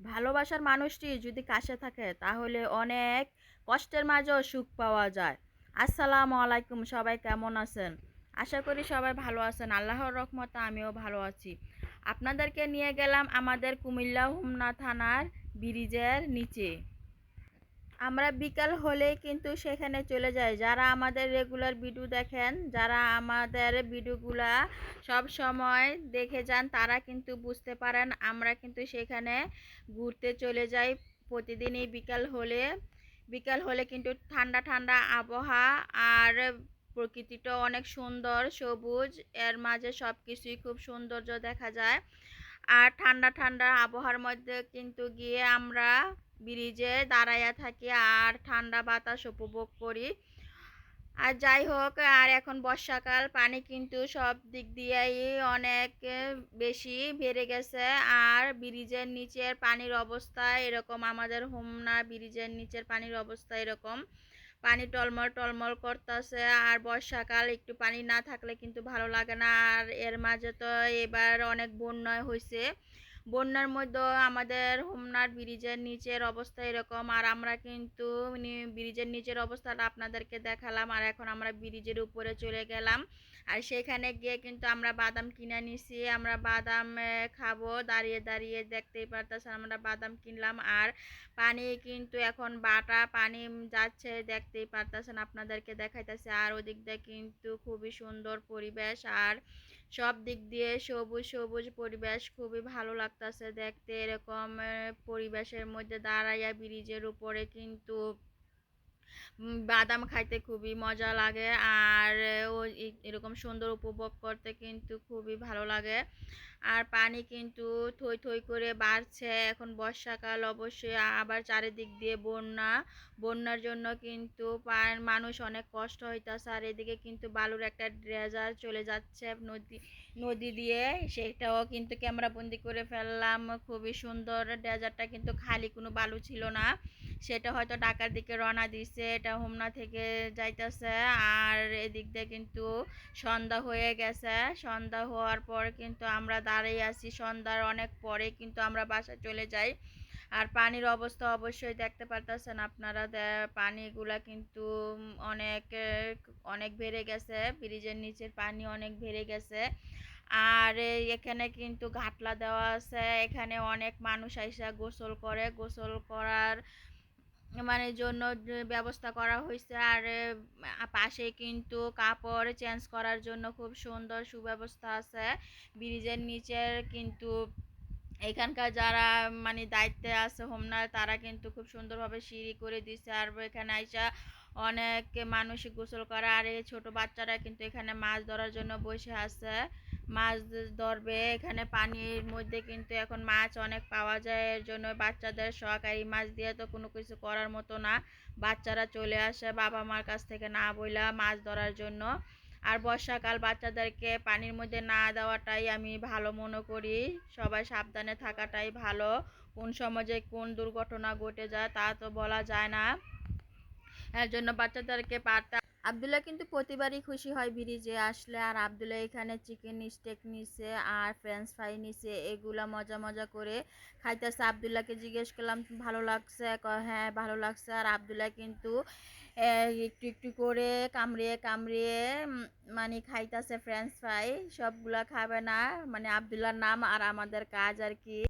ভালোবাসার মানুষটি যদি কাছে থাকে, তাহলে অনেক কষ্টের মাঝেও সুখ পাওয়া যায়। আসসালামু আলাইকুম, সবাই কেমন আছেন? আশা করি সবাই ভালো আছেন। আল্লাহর রহমতে আমিও ভালো আছি। আপনাদেরকে নিয়ে গেলাম আমাদের কুমিল্লা হুমনা থানার ব্রিজের নিচে। আমরা বিকাল হলেই কিন্তু সেখানে চলে যাই। যারা আমাদের রেগুলার ভিডিও দেখেন, যারা আমাদের ভিডিওগুলা সব সময় দেখে যান, তারা কিন্তু বুঝতে পারেন আমরা কিন্তু সেখানে ঘুরতে চলে যাই প্রতিদিনই বিকাল হলে। বিকাল হলে কিন্তু ঠান্ডা ঠান্ডা আবহাওয়া আর প্রকৃতিটা অনেক সুন্দর, সবুজ, এর মাঝে সব কিছুই খুব সৌন্দর্য দেখা যায়। আর ঠান্ডা ঠান্ডা আবহাওয়ার মধ্যে কিন্তু গিয়ে আমরা ব্রিজে দাঁড়াইয়া থাকি আর ঠান্ডা বাতাস উপভোগ করি। আর যাই হোক, আর এখন বর্ষাকাল, পানি কিন্তু সব দিক দিয়েই অনেক বেশি বেড়ে গেছে। আর ব্রিজের নিচের পানির অবস্থা এরকম, আমাদের হোমনা ব্রিজের নিচের পানির অবস্থা এরকম। পানি টলমল টলমল করতেছে। আর বর্ষাকাল, একটু পানি না থাকলে কিন্তু ভালো লাগে না। আর এর মাঝে তো এবার অনেক বন্যা হয়েছে বন্যার মধ্যে আমাদের হোমনার ব্রিজের নিচের অবস্থা এরকম। আর আমরা কিন্তু ব্রিজের নিচের অবস্থাটা আপনাদেরকে দেখালাম। আর এখন আমরা ব্রিজের উপরে চলে গেলাম। আর সেখানে গিয়ে কিন্তু আমরা বাদাম কিনে নিছি। আমরা বাদাম খাব। দাঁড়িয়ে দাঁড়িয়ে দেখতেই পারতেছেন আমরা বাদাম কিনলাম। আর পানি কিন্তু এখন বাটা পানি যাচ্ছে দেখতেই পারতেছেন আপনাদেরকে দেখাইতেছে। আর ওদিক দিয়ে কিন্তু খুবই সুন্দর পরিবেশ। আর সব দিক দিয়ে সবুজ সবুজ পরিবেশ। খুবই ভালো লাগতেছে দেখতে এরকম পরিবেশের মধ্যে দাঁড়াইয়া ব্রিজের উপরে কিন্তু বাদাম খাইতে খুবই মজা লাগে। আর এরকম সুন্দর উপভোগ করতে কিন্তু খুবই ভালো লাগে। আর পানি কিন্তু থই থই করে বাড়ছে। এখন বর্ষাকাল অবশ্যই আবার চারিদিক দিয়ে বন্যা। বন্যার জন্য কিন্তু মানুষ অনেক কষ্ট হইতেছে। আর এদিকে কিন্তু বালুর একটা ড্রেজার চলে যাচ্ছে নদী নদী দিয়ে। সেটাও কিন্তু ক্যামেরা বন্দি করে ফেললাম। খুবই সুন্দর। ড্রেজারটা কিন্তু খালি কোনো বালু ছিল না। সেটা হয়তো ঢাকার দিকে রওনা দিছে। এটা হোমনা থেকে যাইতেছে। আর এদিক দিয়ে কিন্তু সন্ধ্যা হয়ে গেছে। সন্ধ্যা হওয়ার পর কিন্তু আমরা দাঁড়িয়ে আছি সন্ধ্যার অনেক পরে, কিন্তু আমরা বাসায় চলে যাই। আর পানির অবস্থা অবশ্যই দেখতে পারতেছেন আপনারা। পানিগুলা কিন্তু অনেক অনেক বেড়ে গেছে। ব্রিজের নিচের পানি অনেক বেড়ে গেছে। আর এখানে কিন্তু ঘাটলা দেওয়া আছে। এখানে অনেক মানুষ আইসা গোসল করে। গোসল করার মানে জন্য ব্যবস্থা করা হয়েছে আর পাশে কিন্তু কাপড় চেঞ্জ করার জন্য খুব সুন্দর সুব্যবস্থা আছে। ব্রিজের নিচের কিন্তু এখানকার যারা মানে দায়িত্বে আছে হোমনার তারা কিন্তু খুব সুন্দরভাবে সিঁড়ি করে দিছে। আর এখানে আইসা অনেক মানুষ গোসল করে। আর এই ছোটো বাচ্চারা কিন্তু এখানে মাছ ধরার জন্য বসে আছে। মাছ ধরবে, এখানে পানির মধ্যে কিন্তু এখন মাছ অনেক পাওয়া যায়, এর জন্য বাচ্চাদের শখ আর এই মাছ দিয়ে তো কোনো কিছু করার মতো না। বাচ্চারা চলে আসে বাবা মার কাছ থেকে না বইলা মাছ ধরার জন্য। আর বর্ষাকাল বাচ্চাদেরকে পানির মধ্যে না দেওয়াটাই আমি ভালো মনে করি। সবাই সাবধানে থাকাটাই ভালো। কোন সমাজে কোন দুর্ঘটনা ঘটে যায় তা তো বলা যায় না। এর জন্য বাচ্চাদেরকে পারতে আবদুল্লাহ কিন্তু প্রতিবারই খুশি হয় ব্রিজে আসলে আর আবদুল্লাহ এখানে চিকেন স্টেক নিছে আর ফ্রেঞ্চ ফ্রাই নিছে, এগুলো মজা মজা করে খাইতেছে। আবদুল্লাহকে জিজ্ঞেস করলাম, ভালো লাগছে? হ্যাঁ ভালো লাগছে। আর আবদুল্লাহ কিন্তু একটু একটু করে কামড়িয়ে কামড়িয়ে মানে খাইতেছে ফ্রেঞ্চ ফ্রাই সবগুলা খাবে না। মানে আবদুল্লাহর নাম আর আমাদের কাজ আর কি।